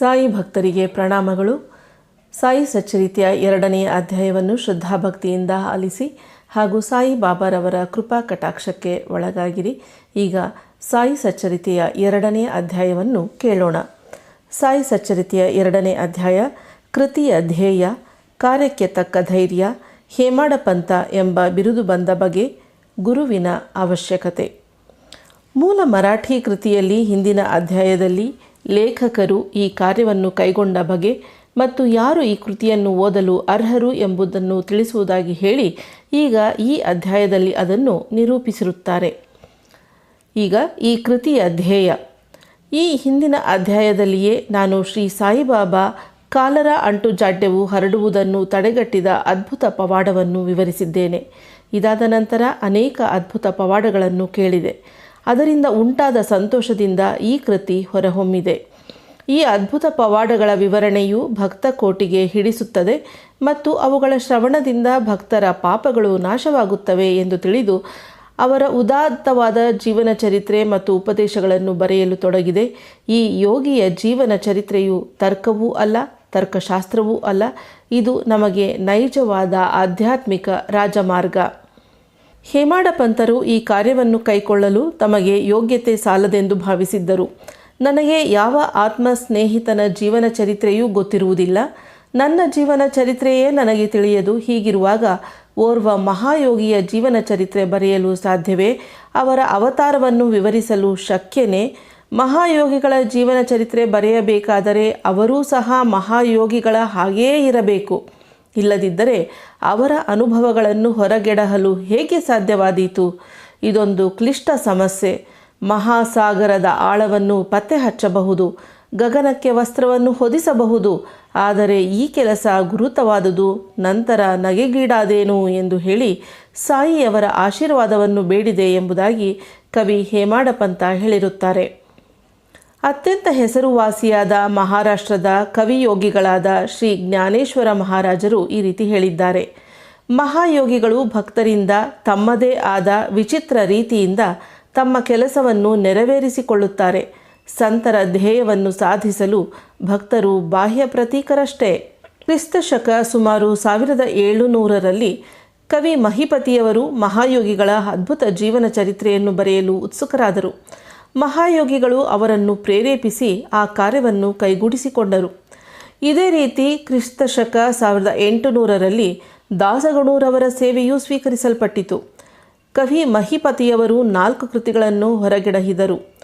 ಸಾಯಿ ಭಕ್ತರಿಗೆ ಪ್ರಣಾಮಗಳು. ಸಾಯಿ ಸಚ್ಚರಿತೆಯ ಎರಡನೆಯ ಅಧ್ಯಾಯವನ್ನು ಶ್ರದ್ಧಾಭಕ್ತಿಯಿಂದ ಆಲಿಸಿ ಹಾಗೂ ಸಾಯಿ ಬಾಬಾರವರ ಕೃಪಾ ಕಟಾಕ್ಷಕ್ಕೆ ಒಳಗಾಗಿರಿ. ಈಗ ಸಾಯಿ ಸಚ್ಚರಿತೆಯ ಎರಡನೇ ಅಧ್ಯಾಯವನ್ನು ಕೇಳೋಣ. ಸಾಯಿ ಸಚ್ಚರಿತೆಯ ಎರಡನೇ ಅಧ್ಯಾಯ, ಕೃತಿಯ ಧ್ಯೇಯ, ಕಾರ್ಯಕ್ಕೆ ತಕ್ಕ ಧೈರ್ಯ ಹೇಮಾಡ ಪಂಥ ಎಂಬ ಬಿರುದು ಬಂದ ಬಗೆ ಗುರುವಿನ ಅವಶ್ಯಕತೆ. ಮೂಲ ಮರಾಠಿ ಕೃತಿಯಲ್ಲಿ ಹಿಂದಿನ ಅಧ್ಯಾಯದಲ್ಲಿ ಲೇಖಕರು ಈ ಕಾರ್ಯವನ್ನು ಕೈಗೊಂಡ ಬಗೆ ಮತ್ತು ಯಾರು ಈ ಕೃತಿಯನ್ನು ಓದಲು ಅರ್ಹರು ಎಂಬುದನ್ನು ತಿಳಿಸುವುದಾಗಿ ಹೇಳಿ ಈಗ ಈ ಅಧ್ಯಾಯದಲ್ಲಿ ಅದನ್ನು ನಿರೂಪಿಸಿರುತ್ತಾರೆ. ಈಗ ಈ ಕೃತಿಯ ಧ್ಯೇಯ. ಈ ಹಿಂದಿನ ಅಧ್ಯಾಯದಲ್ಲಿಯೇ ನಾನು ಶ್ರೀ ಸಾಯಿಬಾಬಾ ಕಾಲರ ಅಂಟುಜಾಡ್ಯವು ಹರಡುವುದನ್ನು ತಡೆಗಟ್ಟಿದ ಅದ್ಭುತ ಪವಾಡವನ್ನು ವಿವರಿಸಿದ್ದೇನೆ. ಇದಾದ ನಂತರ ಅನೇಕ ಅದ್ಭುತ ಪವಾಡಗಳನ್ನು ಕೇಳಿದೆ. ಅದರಿಂದ ಉಂಟಾದ ಸಂತೋಷದಿಂದ ಈ ಕೃತಿ ಹೊರಹೊಮ್ಮಿದೆ. ಈ ಅದ್ಭುತ ಪವಾಡಗಳ ವಿವರಣೆಯು ಭಕ್ತ ಕೋಟಿಗೆ ಹಿಡಿಸುತ್ತದೆ ಮತ್ತು ಅವುಗಳ ಶ್ರವಣದಿಂದ ಭಕ್ತರ ಪಾಪಗಳು ನಾಶವಾಗುತ್ತವೆ ಎಂದು ತಿಳಿದು ಅವರ ಉದಾತ್ತವಾದ ಜೀವನ ಚರಿತ್ರೆ ಮತ್ತು ಉಪದೇಶಗಳನ್ನು ಬರೆಯಲು ತೊಡಗಿದೆ. ಈ ಯೋಗಿಯ ಜೀವನ ಚರಿತ್ರೆಯು ತರ್ಕವೂ ಅಲ್ಲ, ತರ್ಕಶಾಸ್ತ್ರವೂ ಅಲ್ಲ. ಇದು ನಮಗೆ ನೈಜವಾದ ಆಧ್ಯಾತ್ಮಿಕ ರಾಜಮಾರ್ಗ. ಹೇಮಾಡ ಪಂತರು ಈ ಕಾರ್ಯವನ್ನು ಕೈಕೊಳ್ಳಲು ತಮಗೆ ಯೋಗ್ಯತೆ ಸಾಲದೆಂದು ಭಾವಿಸಿದ್ದರು. ನನಗೆ ಯಾವ ಆತ್ಮ ಸ್ನೇಹಿತನ ಜೀವನ ಚರಿತ್ರೆಯೂ ಗೊತ್ತಿರುವುದಿಲ್ಲ. ನನ್ನ ಜೀವನ ಚರಿತ್ರೆಯೇ ನನಗೆ ತಿಳಿಯದು. ಹೀಗಿರುವಾಗ ಓರ್ವ ಮಹಾಯೋಗಿಯ ಜೀವನ ಚರಿತ್ರೆ ಬರೆಯಲು ಸಾಧ್ಯವೇ? ಅವರ ಅವತಾರವನ್ನು ವಿವರಿಸಲು ಶಕ್ಯನೇ? ಮಹಾಯೋಗಿಗಳ ಜೀವನ ಚರಿತ್ರೆ ಬರೆಯಬೇಕಾದರೆ ಅವರೂ ಸಹ ಮಹಾಯೋಗಿಗಳ ಹಾಗೆಯೇ ಇರಬೇಕು. ಇಲ್ಲದಿದ್ದರೆ ಅವರ ಅನುಭವಗಳನ್ನು ಹೊರಗೆಡಹಲು ಹೇಗೆ ಸಾಧ್ಯವಾದೀತು? ಇದೊಂದು ಕ್ಲಿಷ್ಟ ಸಮಸ್ಯೆ. ಮಹಾಸಾಗರದ ಆಳವನ್ನು ಪತ್ತೆ ಹಚ್ಚಬಹುದು ಗಗನಕ್ಕೆ ವಸ್ತ್ರವನ್ನು ಹೊದಿಸಬಹುದು, ಆದರೆ ಈ ಕೆಲಸ ಗುರುತವಾದುದು, ನಂತರ ನಗೆಗೀಡಾದೇನು ಎಂದು ಹೇಳಿ ಸಾಯಿಯವರ ಆಶೀರ್ವಾದವನ್ನು ಬೇಡಿದೆ ಎಂಬುದಾಗಿ ಕವಿ ಹೇಮಾಡಪಂತ ಹೇಳಿರುತ್ತಾರೆ. ಅತ್ಯಂತ ಹೆಸರುವಾಸಿಯಾದ ಮಹಾರಾಷ್ಟ್ರದ ಕವಿಯೋಗಿಗಳಾದ ಶ್ರೀ ಜ್ಞಾನೇಶ್ವರ ಮಹಾರಾಜರು ಈ ರೀತಿ ಹೇಳಿದ್ದಾರೆ. ಮಹಾಯೋಗಿಗಳು ಭಕ್ತರಿಂದ ತಮ್ಮದೇ ಆದ ವಿಚಿತ್ರ ರೀತಿಯಿಂದ ತಮ್ಮ ಕೆಲಸವನ್ನು ನೆರವೇರಿಸಿಕೊಳ್ಳುತ್ತಾರೆ. ಸಂತರ ಧ್ಯೇಯವನ್ನು ಸಾಧಿಸಲು ಭಕ್ತರು ಬಾಹ್ಯ ಪ್ರತೀಕರಷ್ಟೇ. ಕ್ರಿಸ್ತಶಕ ಸುಮಾರು ಸಾವಿರದ ಏಳುನೂರರಲ್ಲಿ ಕವಿ ಮಹಿಪತಿಯವರು ಮಹಾಯೋಗಿಗಳ ಅದ್ಭುತ ಜೀವನ ಚರಿತ್ರೆಯನ್ನು ಬರೆಯಲು ಉತ್ಸುಕರಾದರು. ಮಹಾಯೋಗಿಗಳು ಅವರನ್ನು ಪ್ರೇರೇಪಿಸಿ ಆ ಕಾರ್ಯವನ್ನು ಕೈಗೂಡಿಸಿಕೊಂಡರು. ಇದೇ ರೀತಿ ಕ್ರಿಸ್ತಶಕ ಸಾವಿರದ ಎಂಟುನೂರರಲ್ಲಿ ದಾಸಗಣೂರವರ ಸೇವೆಯೂ ಸ್ವೀಕರಿಸಲ್ಪಟ್ಟಿತು. ಕವಿ ಮಹಿಪತಿಯವರು ನಾಲ್ಕು ಕೃತಿಗಳನ್ನು ಹೊರಗೆಡಹಿದರು.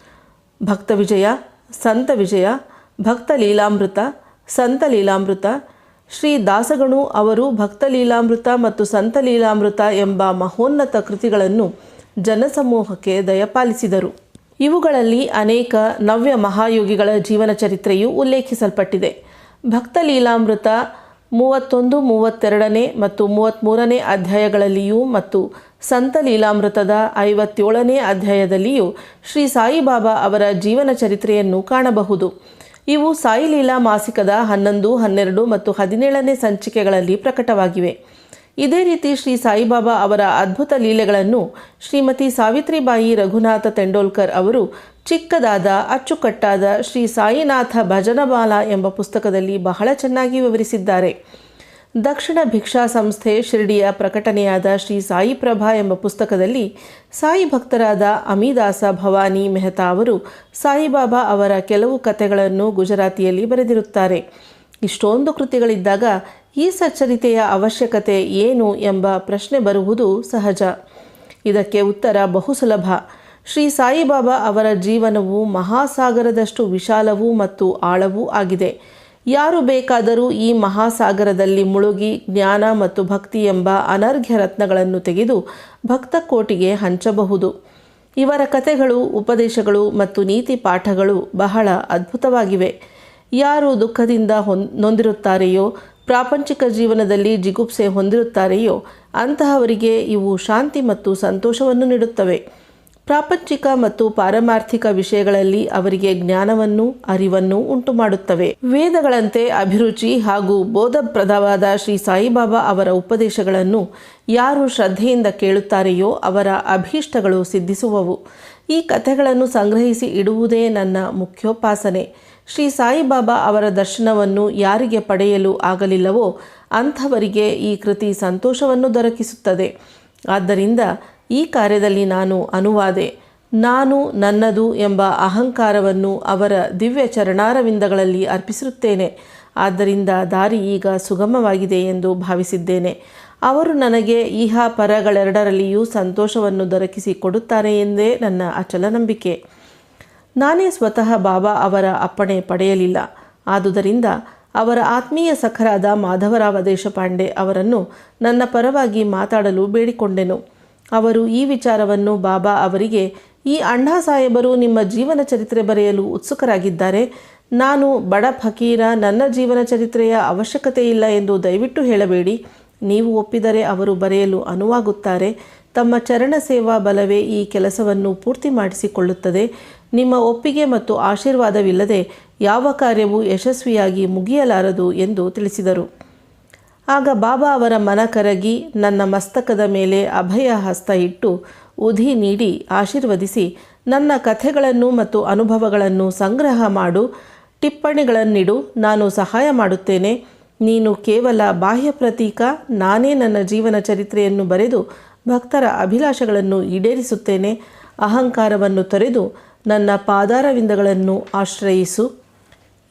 ಭಕ್ತ ವಿಜಯ, ಸಂತ ವಿಜಯ, ಭಕ್ತ ಲೀಲಾಮೃತ, ಸಂತ ಲೀಲಾಮೃತ, ಶ್ರೀ ದಾಸಗಣು ಅವರು ಭಕ್ತ ಲೀಲಾಮೃತ ಮತ್ತು ಸಂತ ಲೀಲಾಮೃತ ಎಂಬ ಮಹೋನ್ನತ ಕೃತಿಗಳನ್ನು ಜನಸಮೂಹಕ್ಕೆ ದಯಪಾಲಿಸಿದರು. ಇವುಗಳಲ್ಲಿ ಅನೇಕ ನವ್ಯ ಮಹಾಯೋಗಿಗಳ ಜೀವನ ಚರಿತ್ರೆಯು ಉಲ್ಲೇಖಿಸಲ್ಪಟ್ಟಿದೆ. ಭಕ್ತ ಲೀಲಾಮೃತ ಮೂವತ್ತೊಂದು, ಮೂವತ್ತೆರಡನೇ ಮತ್ತು ಮೂವತ್ತ್ಮೂರನೇ ಅಧ್ಯಾಯಗಳಲ್ಲಿಯೂ ಮತ್ತು ಸಂತ ಲೀಲಾಮೃತದ ಐವತ್ತೇಳನೇ ಅಧ್ಯಾಯದಲ್ಲಿಯೂ ಶ್ರೀ ಸಾಯಿಬಾಬಾ ಅವರ ಜೀವನ ಚರಿತ್ರೆಯನ್ನು ಕಾಣಬಹುದು. ಇವು ಸಾಯಿ ಲೀಲಾ ಮಾಸಿಕದ ಹನ್ನೊಂದು, ಹನ್ನೆರಡು ಮತ್ತು ಹದಿನೇಳನೇ ಸಂಚಿಕೆಗಳಲ್ಲಿ ಪ್ರಕಟವಾಗಿವೆ. ಇದೇ ರೀತಿ ಶ್ರೀ ಸಾಯಿಬಾಬಾ ಅವರ ಅದ್ಭುತ ಲೀಲೆಗಳನ್ನು ಶ್ರೀಮತಿ ಸಾವಿತ್ರಿಬಾಯಿ ರಘುನಾಥ ತೆಂಡೋಲ್ಕರ್ ಅವರು ಚಿಕ್ಕದಾದ, ಅಚ್ಚುಕಟ್ಟಾದ ಶ್ರೀ ಸಾಯಿನಾಥ ಭಜನಬಾಲ ಎಂಬ ಪುಸ್ತಕದಲ್ಲಿ ಬಹಳ ಚೆನ್ನಾಗಿ ವಿವರಿಸಿದ್ದಾರೆ. ದಕ್ಷಿಣ ಭಿಕ್ಷಾ ಸಂಸ್ಥೆ ಶಿರಡಿಯ ಪ್ರಕಟಣೆಯಾದ ಶ್ರೀ ಸಾಯಿ ಪ್ರಭಾ ಎಂಬ ಪುಸ್ತಕದಲ್ಲಿ ಸಾಯಿ ಭಕ್ತರಾದ ಅಮಿದಾಸ ಭವಾನಿ ಮೆಹ್ತಾ ಅವರು ಸಾಯಿಬಾಬಾ ಅವರ ಕೆಲವು ಕಥೆಗಳನ್ನು ಗುಜರಾತಿಯಲ್ಲಿ ಬರೆದಿರುತ್ತಾರೆ. ಇಷ್ಟೊಂದು ಕೃತಿಗಳಿದ್ದಾಗ ಈ ಸಚ್ಚರಿತೆಯ ಅವಶ್ಯಕತೆ ಏನು ಎಂಬ ಪ್ರಶ್ನೆ ಬರುವುದು ಸಹಜ. ಇದಕ್ಕೆ ಉತ್ತರ ಬಹು ಸುಲಭ ಶ್ರೀ ಸಾಯಿಬಾಬಾ ಅವರ ಜೀವನವು ಮಹಾಸಾಗರದಷ್ಟು ವಿಶಾಲವೂ ಮತ್ತು ಆಳವೂ ಆಗಿದೆ. ಯಾರು ಬೇಕಾದರೂ ಈ ಮಹಾಸಾಗರದಲ್ಲಿ ಮುಳುಗಿ ಜ್ಞಾನ ಮತ್ತು ಭಕ್ತಿ ಎಂಬ ಅನರ್ಘ್ಯ ರತ್ನಗಳನ್ನು ತೆಗೆದು ಭಕ್ತ ಕೋಟಿಗೆ ಹಂಚಬಹುದು. ಇವರ ಕಥೆಗಳು, ಉಪದೇಶಗಳು ಮತ್ತು ನೀತಿ ಪಾಠಗಳು ಬಹಳ ಅದ್ಭುತವಾಗಿವೆ. ಯಾರು ದುಃಖದಿಂದ ನೊಂದಿರುತ್ತಾರೆಯೋ, ಪ್ರಾಪಂಚಿಕ ಜೀವನದಲ್ಲಿ ಜಿಗುಪ್ಸೆ ಹೊಂದಿರುತ್ತಾರೆಯೋ, ಅಂತಹವರಿಗೆ ಇವು ಶಾಂತಿ ಮತ್ತು ಸಂತೋಷವನ್ನು ನೀಡುತ್ತವೆ. ಪ್ರಾಪಂಚಿಕ ಮತ್ತು ಪಾರಮಾರ್ಥಿಕ ವಿಷಯಗಳಲ್ಲಿ ಅವರಿಗೆ ಜ್ಞಾನವನ್ನು ಅರಿವನ್ನು ಉಂಟು ಮಾಡುತ್ತವೆ ವೇದಗಳಂತೆ ಅಭಿರುಚಿ ಹಾಗೂ ಬೋಧಪ್ರದವಾದ ಶ್ರೀ ಸಾಯಿಬಾಬಾ ಅವರ ಉಪದೇಶಗಳನ್ನು ಯಾರು ಶ್ರದ್ಧೆಯಿಂದ ಕೇಳುತ್ತಾರೆಯೋ ಅವರ ಅಭೀಷ್ಟಗಳು ಸಿದ್ಧಿಸುವವು. ಈ ಕಥೆಗಳನ್ನು ಸಂಗ್ರಹಿಸಿ ಇಡುವುದೇ ನನ್ನ ಮುಖ್ಯೋಪಾಸನೆ. ಶ್ರೀ ಸಾಯಿಬಾಬಾ ಅವರ ದರ್ಶನವನ್ನು ಯಾರಿಗೆ ಪಡೆಯಲು ಆಗಲಿಲ್ಲವೋ ಅಂಥವರಿಗೆ ಈ ಕೃತಿ ಸಂತೋಷವನ್ನು ದೊರಕಿಸುತ್ತದೆ. ಆದ್ದರಿಂದ ಈ ಕಾರ್ಯದಲ್ಲಿ ನಾನು ಅನುವಾದೆ. ನಾನು ನನ್ನದು ಎಂಬ ಅಹಂಕಾರವನ್ನು ಅವರ ದಿವ್ಯ ಚರಣಾರವಿಂದಗಳಲ್ಲಿ ಅರ್ಪಿಸುತ್ತೇನೆ ಆದ್ದರಿಂದ ದಾರಿ ಈಗ ಸುಗಮವಾಗಿದೆ ಎಂದು ಭಾವಿಸಿದ್ದೇನೆ. ಅವರು ನನಗೆ ಇಹ ಪರಗಳೆರಡರಲ್ಲಿಯೂ ಸಂತೋಷವನ್ನು ದೊರಕಿಸಿ ಕೊಡುತ್ತಾರೆ ಎಂದೇ ನನ್ನ ಅಚಲ ನಂಬಿಕೆ. ನಾನೇ ಸ್ವತಃ ಬಾಬಾ ಅವರ ಅಪ್ಪಣೆ ಪಡೆಯಲಿಲ್ಲ. ಆದುದರಿಂದ ಅವರ ಆತ್ಮೀಯ ಸಖರಾದ ಮಾಧವರಾವ ದೇಶಪಾಂಡೆ ಅವರನ್ನು ನನ್ನ ಪರವಾಗಿ ಮಾತಾಡಲು ಬೇಡಿಕೊಂಡೆನು. ಅವರು ಈ ವಿಚಾರವನ್ನು ಬಾಬಾ ಅವರಿಗೆ, ಈ ಅಣ್ಣಾ ಸಾಹೇಬರು ನಿಮ್ಮ ಜೀವನ ಚರಿತ್ರೆ ಬರೆಯಲು ಉತ್ಸುಕರಾಗಿದ್ದಾರೆ. ನಾನು ಬಡ ಫಕೀರ, ನನ್ನ ಜೀವನ ಚರಿತ್ರೆಯ ಅವಶ್ಯಕತೆ ಇಲ್ಲ ಎಂದು ದಯವಿಟ್ಟು ಹೇಳಬೇಡಿ. ನೀವು ಒಪ್ಪಿದರೆ ಅವರು ಬರೆಯಲು ಅನುವಾಗುತ್ತಾರೆ. ತಮ್ಮ ಚರಣ ಸೇವಾ ಬಲವೇ ಈ ಕೆಲಸವನ್ನು ಪೂರ್ತಿ ಮಾಡಿಸಿಕೊಳ್ಳುತ್ತದೆ. ನಿಮ್ಮ ಒಪ್ಪಿಗೆ ಮತ್ತು ಆಶೀರ್ವಾದವಿಲ್ಲದೆ ಯಾವ ಕಾರ್ಯವೂ ಯಶಸ್ವಿಯಾಗಿ ಮುಗಿಯಲಾರದು ಎಂದು ತಿಳಿಸಿದರು. ಆಗ ಬಾಬಾ ಅವರ ಮನ ಕರಗಿ ನನ್ನ ಮಸ್ತಕದ ಮೇಲೆ ಅಭಯ ಹಸ್ತ ಇಟ್ಟು ಉಧಿ ನೀಡಿ ಆಶೀರ್ವದಿಸಿ ನನ್ನ ಕಥೆಗಳನ್ನು ಮತ್ತು ಅನುಭವಗಳನ್ನು ಸಂಗ್ರಹ ಮಾಡು, ಟಿಪ್ಪಣಿಗಳನ್ನಿಡು, ನಾನು ಸಹಾಯ ಮಾಡುತ್ತೇನೆ. ನೀನು ಕೇವಲ ಬಾಹ್ಯ ಪ್ರತೀಕ, ನಾನೇ ನನ್ನ ಜೀವನ ಚರಿತ್ರೆಯನ್ನು ಬರೆದು ಭಕ್ತರ ಅಭಿಲಾಷೆಗಳನ್ನು ಈಡೇರಿಸುತ್ತೇನೆ. ಅಹಂಕಾರವನ್ನು ತೊರೆದು ನನ್ನ ಪಾದಾರವಿಂದಗಳನ್ನು ಆಶ್ರಯಿಸು.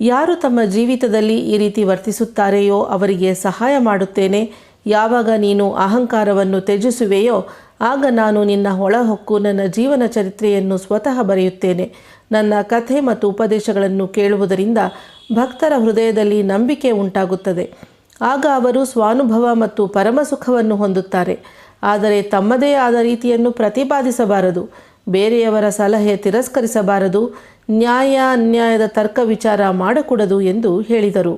ಯಾರು ತಮ್ಮ ಜೀವಿತದಲ್ಲಿ ಈ ರೀತಿ ವರ್ತಿಸುತ್ತಾರೆಯೋ ಅವರಿಗೆ ಸಹಾಯ ಮಾಡುತ್ತೇನೆ. ಯಾವಾಗ ನೀನು ಅಹಂಕಾರವನ್ನು ತ್ಯಜಿಸುವೆಯೋ, ಆಗ ನಾನು ನಿನ್ನ ಒಳಹೊಕ್ಕು ನನ್ನ ಜೀವನ ಚರಿತ್ರೆಯನ್ನು ಸ್ವತಃ ಬರೆಯುತ್ತೇನೆ. ನನ್ನ ಕಥೆ ಮತ್ತು ಉಪದೇಶಗಳನ್ನು ಕೇಳುವುದರಿಂದ ಭಕ್ತರ ಹೃದಯದಲ್ಲಿ ನಂಬಿಕೆ ಉಂಟಾಗುತ್ತದೆ. ಆಗ ಅವರು ಸ್ವಾನುಭವ ಮತ್ತು ಪರಮ ಸುಖವನ್ನು ಹೊಂದುತ್ತಾರೆ. ಆದರೆ ತಮ್ಮದೇ ಆದ ರೀತಿಯನ್ನು ಪ್ರತಿಪಾದಿಸಬಾರದು. ಬೇರೆಯವರ ಸಲಹೆ ತಿರಸ್ಕರಿಸಬಾರದು ನ್ಯಾಯ ಅನ್ಯಾಯದ ತರ್ಕ ವಿಚಾರ ಮಾಡಕೂಡದು ಎಂದು ಹೇಳಿದರು.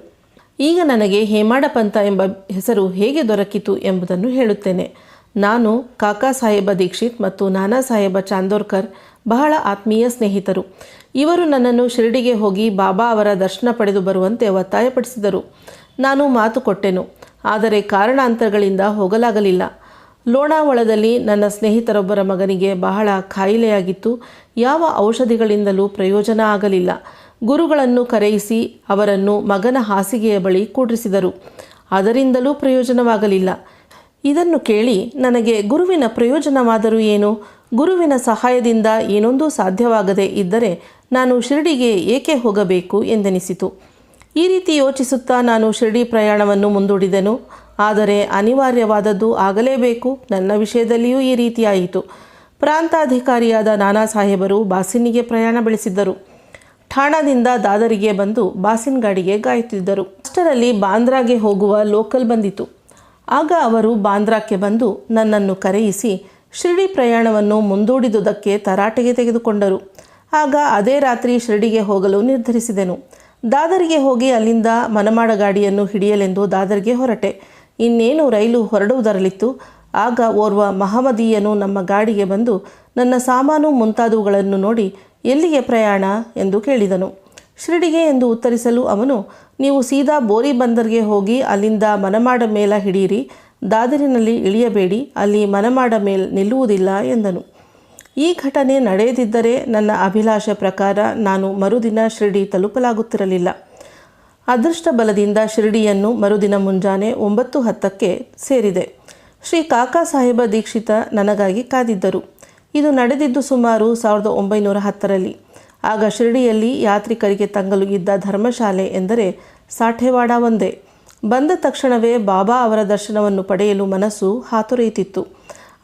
ಈಗ ನನಗೆ ಹೇಮಾಡ ಪಂಥ ಎಂಬ ಹೆಸರು ಹೇಗೆ ದೊರಕಿತು ಎಂಬುದನ್ನು ಹೇಳುತ್ತೇನೆ. ನಾನು ಕಾಕಾ ಸಾಹೇಬ ದೀಕ್ಷಿತ್ ಮತ್ತು ನಾನಾ ಸಾಹೇಬ ಚಾಂದೋರ್ಕರ್ ಬಹಳ ಆತ್ಮೀಯ ಸ್ನೇಹಿತರು. ಇವರು ನನ್ನನ್ನು ಶಿರಡಿಗೆ ಹೋಗಿ ಬಾಬಾ ಅವರ ದರ್ಶನ ಪಡೆದು ಬರುವಂತೆ ಒತ್ತಾಯಪಡಿಸಿದರು. ನಾನು ಮಾತು ಕೊಟ್ಟೆನು, ಆದರೆ ಕಾರಣಾಂತರಗಳಿಂದ ಹೋಗಲಾಗಲಿಲ್ಲ. ಲೋಣಾವಳದಲ್ಲಿ ನನ್ನ ಸ್ನೇಹಿತರೊಬ್ಬರ ಮಗನಿಗೆ ಬಹಳ ಖಾಯಿಲೆಯಾಗಿತ್ತು. ಯಾವ ಔಷಧಿಗಳಿಂದಲೂ ಪ್ರಯೋಜನ ಆಗಲಿಲ್ಲ. ಗುರುಗಳನ್ನು ಕರೆಯಿಸಿ ಅವರನ್ನು ಮಗನ ಹಾಸಿಗೆಯ ಬಳಿ ಕೂಡಿಸಿದರು. ಅದರಿಂದಲೂ ಪ್ರಯೋಜನವಾಗಲಿಲ್ಲ. ಇದನ್ನು ಕೇಳಿ ನನಗೆ ಗುರುವಿನ ಪ್ರಯೋಜನವಾದರೂ ಏನು? ಗುರುವಿನ ಸಹಾಯದಿಂದ ಏನೊಂದೂ ಸಾಧ್ಯವಾಗದೆ ಇದ್ದರೆ ನಾನು ಶಿರಡಿಗೆ ಏಕೆ ಹೋಗಬೇಕು ಎಂದೆನಿಸಿತು. ಈ ರೀತಿ ಯೋಚಿಸುತ್ತಾ ನಾನು ಶಿರಡಿ ಪ್ರಯಾಣವನ್ನು ಮುಂದೂಡಿದೆನು. ಆದರೆ ಅನಿವಾರ್ಯವಾದದ್ದು ಆಗಲೇಬೇಕು. ನನ್ನ ವಿಷಯದಲ್ಲಿಯೂ ಈ ರೀತಿಯಾಯಿತು. ಪ್ರಾಂತಾಧಿಕಾರಿಯಾದ ನಾನಾ ಸಾಹೇಬರು ಬಾಸಿನಿಗೆ ಪ್ರಯಾಣ ಬೆಳೆಸಿದ್ದರು. ಠಾಣದಿಂದ ದಾದರಿಗೆ ಬಂದು ಬಾಸಿನ್ ಗಾಡಿಗೆ ಗಾಯುತ್ತಿದ್ದರು ಅಷ್ಟರಲ್ಲಿ ಬಾಂದ್ರಾಗೆ ಹೋಗುವ ಲೋಕಲ್ ಬಂದಿತು ಆಗ ಅವರು ಬಾಂದ್ರಾಕ್ಕೆ ಬಂದು ನನ್ನನ್ನು ಕರೆಯಿಸಿ ಶಿರಡಿ ಪ್ರಯಾಣವನ್ನು ಮುಂದೂಡಿದುದಕ್ಕೆ ತರಾಟೆಗೆ ತೆಗೆದುಕೊಂಡರು. ಆಗ ಅದೇ ರಾತ್ರಿ ಶಿರಡಿಗೆ ಹೋಗಲು ನಿರ್ಧರಿಸಿದೆನು. ದಾದರಿಗೆ ಹೋಗಿ ಅಲ್ಲಿಂದ ಮನಮಾಡ ಗಾಡಿಯನ್ನು ಹಿಡಿಯಲೆಂದು ದಾದರಿಗೆ ಹೊರಟೆ. ಇನ್ನೇನು ರೈಲು ಹೊರಡುವುದರಲ್ಲಿತ್ತು? ಆಗ ಓರ್ವ ಮಹಮದೀಯನು ನಮ್ಮ ಗಾಡಿಗೆ ಬಂದು, ನನ್ನ ಸಾಮಾನು ಮುಂತಾದವುಗಳನ್ನು ನೋಡಿ ಎಲ್ಲಿಗೆ ಪ್ರಯಾಣ ಎಂದು ಕೇಳಿದನು. ಶಿರಡಿಗೆ ಎಂದು ಉತ್ತರಿಸಲು ಅವನು, ನೀವು ಸೀದಾ ಬೋರಿ ಬಂದರ್ಗೆ ಹೋಗಿ ಅಲ್ಲಿಂದ ಮನಮಾಡ ಮೇಲ ಹಿಡಿಯಿರಿ ದಾದರಿನಲ್ಲಿ ಇಳಿಯಬೇಡಿ, ಅಲ್ಲಿ ಮನಮಾಡ ಮೇಲ್ ನಿಲ್ಲುವುದಿಲ್ಲ ಎಂದನು. ಈ ಘಟನೆ ನಡೆಯದಿದ್ದರೆ ನನ್ನ ಅಭಿಲಾಷೆ ಪ್ರಕಾರ ನಾನು ಮರುದಿನ ಶಿರಡಿ ತಲುಪಲಾಗುತ್ತಿರಲಿಲ್ಲ. ಅದೃಷ್ಟ ಬಲದಿಂದ ಶಿರಡಿಯನ್ನು ಮರುದಿನ ಮುಂಜಾನೆ ಒಂಬತ್ತು ಹತ್ತಕ್ಕೆ ಸೇರಿದೆ. ಶ್ರೀ ಕಾಕಾ ಸಾಹೇಬ ದೀಕ್ಷಿತ ನನಗಾಗಿ ಕಾದಿದ್ದರು. ಇದು ನಡೆದಿದ್ದು ಸುಮಾರು ಸಾವಿರದ ಒಂಬೈನೂರ ಹತ್ತರಲ್ಲಿ. ಆಗ ಶಿರಡಿಯಲ್ಲಿ ಯಾತ್ರಿಕರಿಗೆ ತಂಗಲು ಇದ್ದ ಧರ್ಮಶಾಲೆ ಎಂದರೆ ಸಾಠೇವಾಡ ಒಂದೇ. ಬಂದ ತಕ್ಷಣವೇ ಬಾಬಾ ಅವರ ದರ್ಶನವನ್ನು ಪಡೆಯಲು ಮನಸ್ಸು ಹಾತೊರೆಯುತ್ತಿತ್ತು.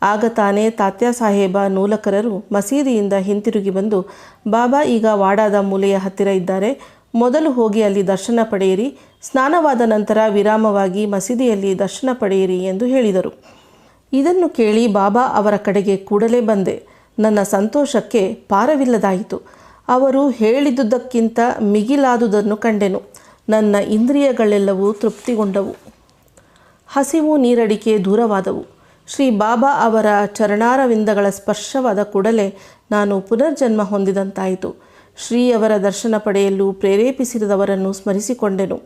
ಆಗ ತಾನೇ ತಾತ್ಯ ಸಾಹೇಬ ನೂಲಕರರು ಮಸೀದಿಯಿಂದ ಹಿಂತಿರುಗಿ ಬಂದು, ಬಾಬಾ, ಈಗ ವಾಡಾದ ಮೂಲೆಯ ಹತ್ತಿರ ಇದ್ದಾರೆ. ಮೊದಲು ಹೋಗಿ ಅಲ್ಲಿ ದರ್ಶನ ಪಡೆಯಿರಿ. ಸ್ನಾನವಾದ ನಂತರ ವಿರಾಮವಾಗಿ ಮಸೀದಿಯಲ್ಲಿ ದರ್ಶನ ಪಡೆಯಿರಿ ಎಂದು ಹೇಳಿದರು. ಇದನ್ನು ಕೇಳಿ ಬಾಬಾ ಅವರ ಕಡೆಗೆ ಕೂಡಲೇ ಬಂದೆ. ನನ್ನ ಸಂತೋಷಕ್ಕೆ ಪಾರವಿಲ್ಲದಾಯಿತು ಅವರು ಹೇಳಿದುದಕ್ಕಿಂತ ಮಿಗಿಲಾದುದನ್ನು ಕಂಡೆನು. ನನ್ನ ಇಂದ್ರಿಯಗಳೆಲ್ಲವೂ ತೃಪ್ತಿಗೊಂಡವು. ಹಸಿವು ನೀರಡಿಕೆ ದೂರವಾದವು. ಶ್ರೀ ಬಾಬಾ ಅವರ ಚರಣಾರವಿಂದಗಳ ಸ್ಪರ್ಶವಾದ ಕೂಡಲೇ ನಾನು ಪುನರ್ಜನ್ಮ ಹೊಂದಿದಂತಾಯಿತು. ಶ್ರೀಯವರ ದರ್ಶನ ಪಡೆಯಲು ಪ್ರೇರೇಪಿಸಿದವರನ್ನು ಸ್ಮರಿಸಿಕೊಂಡೆನು.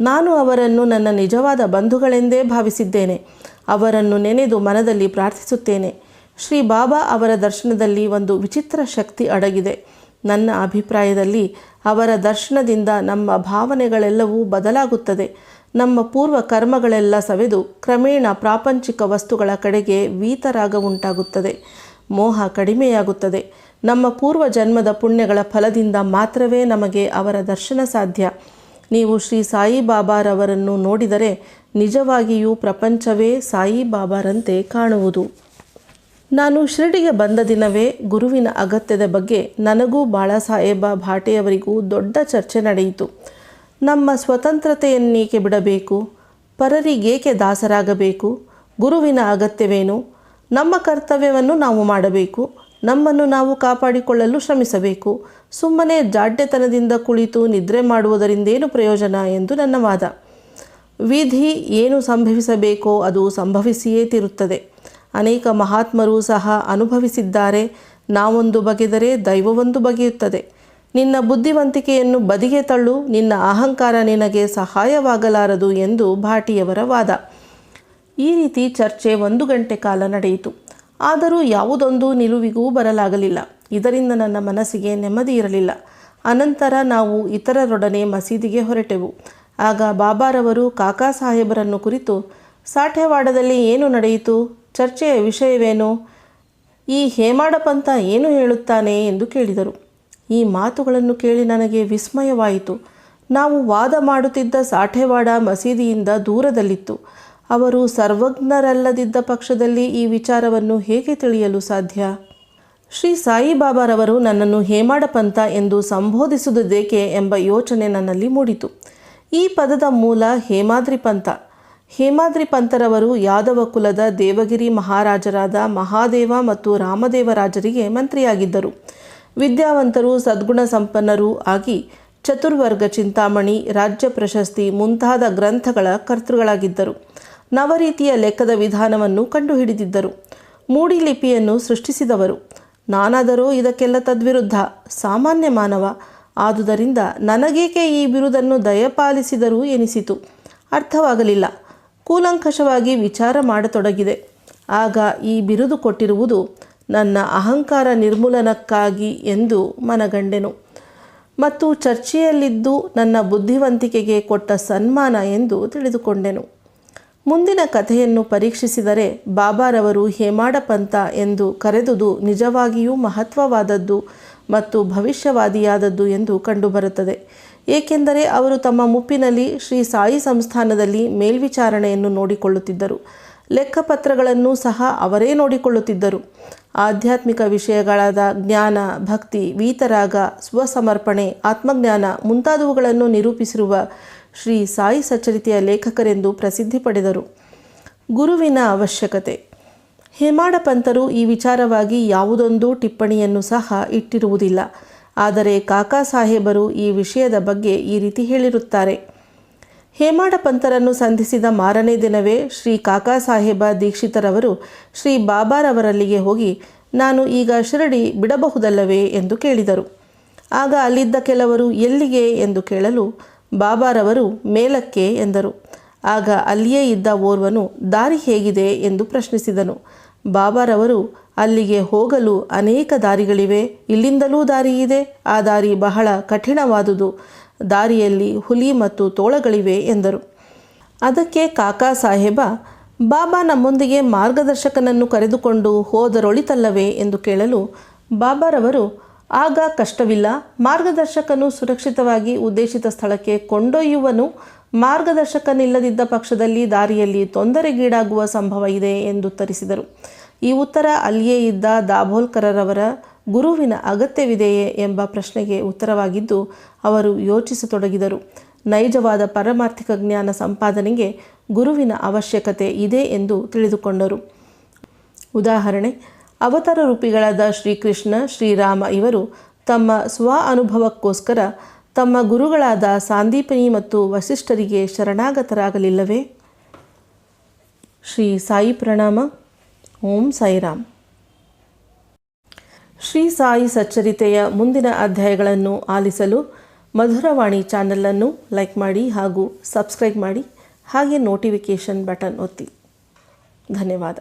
ನಾನು ಅವರನ್ನು ನನ್ನ ನಿಜವಾದ ಬಂಧುಗಳೆಂದೇ ಭಾವಿಸಿದ್ದೇನೆ. ಅವರನ್ನು ನೆನೆದು ಮನದಲ್ಲಿ ಪ್ರಾರ್ಥಿಸುತ್ತೇನೆ. ಶ್ರೀ ಬಾಬಾ ಅವರ ದರ್ಶನದಲ್ಲಿ ಒಂದು ವಿಚಿತ್ರ ಶಕ್ತಿ ಅಡಗಿದೆ. ನನ್ನ ಅಭಿಪ್ರಾಯದಲ್ಲಿ ಅವರ ದರ್ಶನದಿಂದ ನಮ್ಮ ಭಾವನೆಗಳೆಲ್ಲವೂ ಬದಲಾಗುತ್ತದೆ. ನಮ್ಮ ಪೂರ್ವ ಕರ್ಮಗಳೆಲ್ಲ ಸವೆದು ಕ್ರಮೇಣ ಪ್ರಾಪಂಚಿಕ ವಸ್ತುಗಳ ಕಡೆಗೆ ವೀತರಾಗ ಉಂಟಾಗುತ್ತದೆ. ಮೋಹ ಕಡಿಮೆಯಾಗುತ್ತದೆ. ನಮ್ಮ ಪೂರ್ವ ಜನ್ಮದ ಪುಣ್ಯಗಳ ಫಲದಿಂದ ಮಾತ್ರವೇ ನಮಗೆ ಅವರ ದರ್ಶನ ಸಾಧ್ಯ. ನೀವು ಶ್ರೀ ಸಾಯಿಬಾಬಾರವರನ್ನು ನೋಡಿದರೆ ನಿಜವಾಗಿಯೂ ಪ್ರಪಂಚವೇ ಸಾಯಿಬಾಬಾರಂತೆ ಕಾಣುವುದು. ನಾನು ಶಿರಡಿಗೆ ಬಂದ ದಿನವೇ ಗುರುವಿನ ಅಗತ್ಯದ ಬಗ್ಗೆ ನನಗೂ ಬಾಳಾಸಾಹೇಬ ಭಾಟೆಯವರಿಗೂ ದೊಡ್ಡ ಚರ್ಚೆ ನಡೆಯಿತು. ನಮ್ಮ ಸ್ವತಂತ್ರತೆಯನ್ನೇಕೆ ಬಿಡಬೇಕು? ಪರರಿಗೇಕೆ ದಾಸರಾಗಬೇಕು? ಗುರುವಿನ ಅಗತ್ಯವೇನು? ನಮ್ಮ ಕರ್ತವ್ಯವನ್ನು ನಾವು ಮಾಡಬೇಕು? ನಮ್ಮನ್ನು ನಾವು ಕಾಪಾಡಿಕೊಳ್ಳಲು ಶ್ರಮಿಸಬೇಕು. ಸುಮ್ಮನೆ ಜಾಡ್ಯತನದಿಂದ ಕುಳಿತು ನಿದ್ರೆ ಮಾಡುವುದರಿಂದೇನು ಪ್ರಯೋಜನ ಎಂದು ನನ್ನ ವಾದ. ವಿಧಿ ಏನು ಸಂಭವಿಸಬೇಕೋ ಅದು ಸಂಭವಿಸಿಯೇ ತಿರುತ್ತದೆ. ಅನೇಕ ಮಹಾತ್ಮರು ಸಹ ಅನುಭವಿಸಿದ್ದಾರೆ. ನಾವೊಂದು ಬಗೆದರೆ ದೈವವೊಂದು ಬಗೆಯುತ್ತದೆ. ನಿನ್ನ ಬುದ್ಧಿವಂತಿಕೆಯನ್ನು ಬದಿಗೆ ತಳ್ಳು, ನಿನ್ನ ಅಹಂಕಾರ ನಿನಗೆ ಸಹಾಯವಾಗಲಾರದು ಎಂದು ಭಾಟಿಯವರ ವಾದ. ಈ ರೀತಿ ಚರ್ಚೆ ಒಂದು ಗಂಟೆ ಕಾಲ ನಡೆಯಿತು. ಆದರೂ ಯಾವುದೊಂದು ನಿಲುವಿಗೂ ಬರಲಾಗಲಿಲ್ಲ. ಇದರಿಂದ ನನ್ನ ಮನಸ್ಸಿಗೆ ನೆಮ್ಮದಿ ಇರಲಿಲ್ಲ. ಅನಂತರ ನಾವು ಇತರರೊಡನೆ ಮಸೀದಿಗೆ ಹೊರಟೆವು. ಆಗ ಬಾಬಾರವರು ಕಾಕಾ ಸಾಹೇಬರನ್ನು ಕುರಿತು ಸಾಠೆವಾಡದಲ್ಲಿ ಏನು ನಡೆಯಿತು? ಚರ್ಚೆಯ ವಿಷಯವೇನು? ಈ ಹೇಮಾಡ ಪಂಥ ಏನು ಹೇಳುತ್ತಾನೆ? ಎಂದು ಕೇಳಿದರು. ಈ ಮಾತುಗಳನ್ನು ಕೇಳಿ ನನಗೆ ವಿಸ್ಮಯವಾಯಿತು. ನಾವು ವಾದ ಮಾಡುತ್ತಿದ್ದ ಸಾಠೆವಾಡ ಮಸೀದಿಯಿಂದ ದೂರದಲ್ಲಿತ್ತು. ಅವರು ಸರ್ವಜ್ಞರಲ್ಲದಿದ್ದ ಪಕ್ಷದಲ್ಲಿ ಈ ವಿಚಾರವನ್ನು ಹೇಗೆ ತಿಳಿಯಲು ಸಾಧ್ಯ? ಶ್ರೀ ಸಾಯಿಬಾಬಾರವರು ನನ್ನನ್ನು ಹೇಮಾಡ ಪಂಥ ಎಂದು ಸಂಬೋಧಿಸುವುದೇಕೆ ಎಂಬ ಯೋಚನೆ ನನ್ನಲ್ಲಿ ಮೂಡಿತು. ಈ ಪದದ ಮೂಲ ಹೇಮಾದ್ರಿ ಪಂಥ. ಹೇಮಾದ್ರಿ ಪಂಥರವರು ಯಾದವ ಕುಲದ ದೇವಗಿರಿ ಮಹಾರಾಜರಾದ ಮಹಾದೇವ ಮತ್ತು ರಾಮದೇವರಾಜರಿಗೆ ಮಂತ್ರಿಯಾಗಿದ್ದರು. ವಿದ್ಯಾವಂತರು ಸದ್ಗುಣ ಸಂಪನ್ನರೂ ಆಗಿ ಚತುರ್ವರ್ಗ ಚಿಂತಾಮಣಿ, ರಾಜ್ಯ ಪ್ರಶಸ್ತಿ ಮುಂತಾದ ಗ್ರಂಥಗಳ ಕರ್ತೃಗಳಾಗಿದ್ದರು. ನವರೀತಿಯ ಲೆಕ್ಕದ ವಿಧಾನವನ್ನು ಕಂಡುಹಿಡಿದಿದ್ದರು. ಮೂಡಿ ಲಿಪಿಯನ್ನು ಸೃಷ್ಟಿಸಿದವರು. ನಾನಾದರೂ ಇದಕ್ಕೆಲ್ಲ ತದ್ವಿರುದ್ಧ. ಸಾಮಾನ್ಯ ಮಾನವ. ಆದುದರಿಂದ ನನಗೇಕೆ ಈ ಬಿರುದನ್ನು ದಯಪಾಲಿಸಿದರೂ ಎನಿಸಿತು. ಅರ್ಥವಾಗಲಿಲ್ಲ. ಕೂಲಂಕಷವಾಗಿ ವಿಚಾರ ಮಾಡತೊಡಗಿದೆ. ಆಗ ಈ ಬಿರುದು ಕೊಟ್ಟಿರುವುದು ನನ್ನ ಅಹಂಕಾರ ನಿರ್ಮೂಲನಕ್ಕಾಗಿ ಎಂದು ಮನಗಂಡೆನು. ಮತ್ತು ಚರ್ಚೆಯಲ್ಲಿದ್ದು ನನ್ನ ಬುದ್ಧಿವಂತಿಕೆಗೆ ಕೊಟ್ಟ ಸನ್ಮಾನ ಎಂದು ತಿಳಿದುಕೊಂಡೆನು. ಮುಂದಿನ ಕಥೆಯನ್ನು ಪರೀಕ್ಷಿಸಿದರೆ ಬಾಬಾರವರು ಹೇಮಾಡ ಪಂಥ ಎಂದು ಕರೆದುದು ನಿಜವಾಗಿಯೂ ಮಹತ್ವವಾದದ್ದು ಮತ್ತು ಭವಿಷ್ಯವಾದಿಯಾದದ್ದು ಎಂದು ಕಂಡುಬರುತ್ತದೆ. ಏಕೆಂದರೆ ಅವರು ತಮ್ಮ ಮುಪ್ಪಿನಲ್ಲಿ ಶ್ರೀ ಸಾಯಿ ಸಂಸ್ಥಾನದಲ್ಲಿ ಮೇಲ್ವಿಚಾರಣೆಯನ್ನು ನೋಡಿಕೊಳ್ಳುತ್ತಿದ್ದರು. ಲೆಕ್ಕಪತ್ರಗಳನ್ನು ಸಹ ಅವರೇ ನೋಡಿಕೊಳ್ಳುತ್ತಿದ್ದರು. ಆಧ್ಯಾತ್ಮಿಕ ವಿಷಯಗಳಾದ ಜ್ಞಾನ, ಭಕ್ತಿ, ವೀತರಾಗ, ಸ್ವಸಮರ್ಪಣೆ, ಆತ್ಮಜ್ಞಾನ ಮುಂತಾದವುಗಳನ್ನು ನಿರೂಪಿಸಿರುವ ಶ್ರೀ ಸಾಯಿ ಸಚ್ಚರಿತೆಯ ಲೇಖಕರೆಂದು ಪ್ರಸಿದ್ಧಿ ಪಡೆದರು. ಗುರುವಿನ ಅವಶ್ಯಕತೆ. ಹೇಮಾಡ ಪಂತರು ಈ ವಿಚಾರವಾಗಿ ಯಾವುದೊಂದು ಟಿಪ್ಪಣಿಯನ್ನು ಸಹ ಇಟ್ಟಿರುವುದಿಲ್ಲ. ಆದರೆ ಕಾಕಾ ಸಾಹೇಬರು ಈ ವಿಷಯದ ಬಗ್ಗೆ ಈ ರೀತಿ ಹೇಳಿರುತ್ತಾರೆ. ಹೇಮಾಡ ಪಂತರನ್ನು ಸಂಧಿಸಿದ ಮಾರನೇ ದಿನವೇ ಶ್ರೀ ಕಾಕಾ ಸಾಹೇಬ ದೀಕ್ಷಿತರವರು ಶ್ರೀ ಬಾಬಾರವರಲ್ಲಿಗೆ ಹೋಗಿ, ನಾನು ಈಗ ಶಿರಡಿ ಬಿಡಬಹುದಲ್ಲವೇ? ಎಂದು ಕೇಳಿದರು. ಆಗ ಅಲ್ಲಿದ್ದ ಕೆಲವರು, ಎಲ್ಲಿಗೆ? ಎಂದು ಕೇಳಲು ಬಾಬಾರವರು ಮೇಲಕ್ಕೆ ಎಂದರು. ಆಗ ಅಲ್ಲಿಯೇ ಇದ್ದ ಓರ್ವನು, ದಾರಿ ಹೇಗಿದೆ ಎಂದು ಪ್ರಶ್ನಿಸಿದನು. ಬಾಬಾರವರು, ಅಲ್ಲಿಗೆ ಹೋಗಲು ಅನೇಕ ದಾರಿಗಳಿವೆ, ಇಲ್ಲಿಂದಲೂ ದಾರಿ ಇದೆ, ಆ ದಾರಿ ಬಹಳ ಕಠಿಣವಾದುದು, ದಾರಿಯಲ್ಲಿ ಹುಲಿ ಮತ್ತು ತೋಳಗಳಿವೆ ಎಂದರು. ಅದಕ್ಕೆ ಕಾಕಾ ಸಾಹೇಬ, ಬಾಬಾ ನಮ್ಮೊಂದಿಗೆ ಮಾರ್ಗದರ್ಶಕನನ್ನು ಕರೆದುಕೊಂಡು ಹೋದರೊಳಿತಲ್ಲವೇ ಎಂದು ಕೇಳಲು ಬಾಬಾರವರು ಆಗ ಕಷ್ಟವಿಲ್ಲ. ಮಾರ್ಗದರ್ಶಕನು ಸುರಕ್ಷಿತವಾಗಿ ಉದ್ದೇಶಿತ ಸ್ಥಳಕ್ಕೆ ಕೊಂಡೊಯ್ಯುವನು. ಮಾರ್ಗದರ್ಶಕನಿಲ್ಲದಿದ್ದ ಪಕ್ಷದಲ್ಲಿ ದಾರಿಯಲ್ಲಿ ತೊಂದರೆಗೀಡಾಗುವ ಸಂಭವ ಇದೆ ಎಂದುತ್ತರಿಸಿದರು ಈ ಉತ್ತರ ಅಲ್ಲಿಯೇ ಇದ್ದ ದಾಭೋಲ್ಕರರವರ ಗುರುವಿನ ಅಗತ್ಯವಿದೆಯೇ ಎಂಬ ಪ್ರಶ್ನೆಗೆ ಉತ್ತರವಾಗಿದ್ದು, ಅವರು ಯೋಚಿಸತೊಡಗಿದರು. ನೈಜವಾದ ಪರಮಾರ್ಥಿಕ ಜ್ಞಾನ ಸಂಪಾದನೆಗೆ ಗುರುವಿನ ಅವಶ್ಯಕತೆ ಇದೆ ಎಂದು ತಿಳಿದುಕೊಂಡರು. ಉದಾಹರಣೆ ಅವತಾರ ರೂಪಿಗಳಾದ ಶ್ರೀಕೃಷ್ಣ, ಶ್ರೀರಾಮ ಇವರು ತಮ್ಮ ಸ್ವ ಅನುಭವಕ್ಕೋಸ್ಕರ ತಮ್ಮ ಗುರುಗಳಾದ ಸಾಂದೀಪನಿ ಮತ್ತು ವಸಿಷ್ಠರಿಗೆ ಶರಣಾಗತರಾಗಲಿಲ್ಲವೇ? ಶ್ರೀ ಸಾಯಿ ಪ್ರಣಾಮ. ಓಂ ಸಾಯಿರಾಮ್. ಶ್ರೀ ಸಾಯಿ ಸಚ್ಚರಿತೆಯ ಮುಂದಿನ ಅಧ್ಯಾಯಗಳನ್ನು ಆಲಿಸಲು ಮಧುರವಾಣಿ ಚಾನಲನ್ನು ಲೈಕ್ ಮಾಡಿ ಹಾಗೂ ಸಬ್ಸ್ಕ್ರೈಬ್ ಮಾಡಿ ಹಾಗೆ ನೋಟಿಫಿಕೇಷನ್ ಬಟನ್ ಒತ್ತಿ. ಧನ್ಯವಾದ.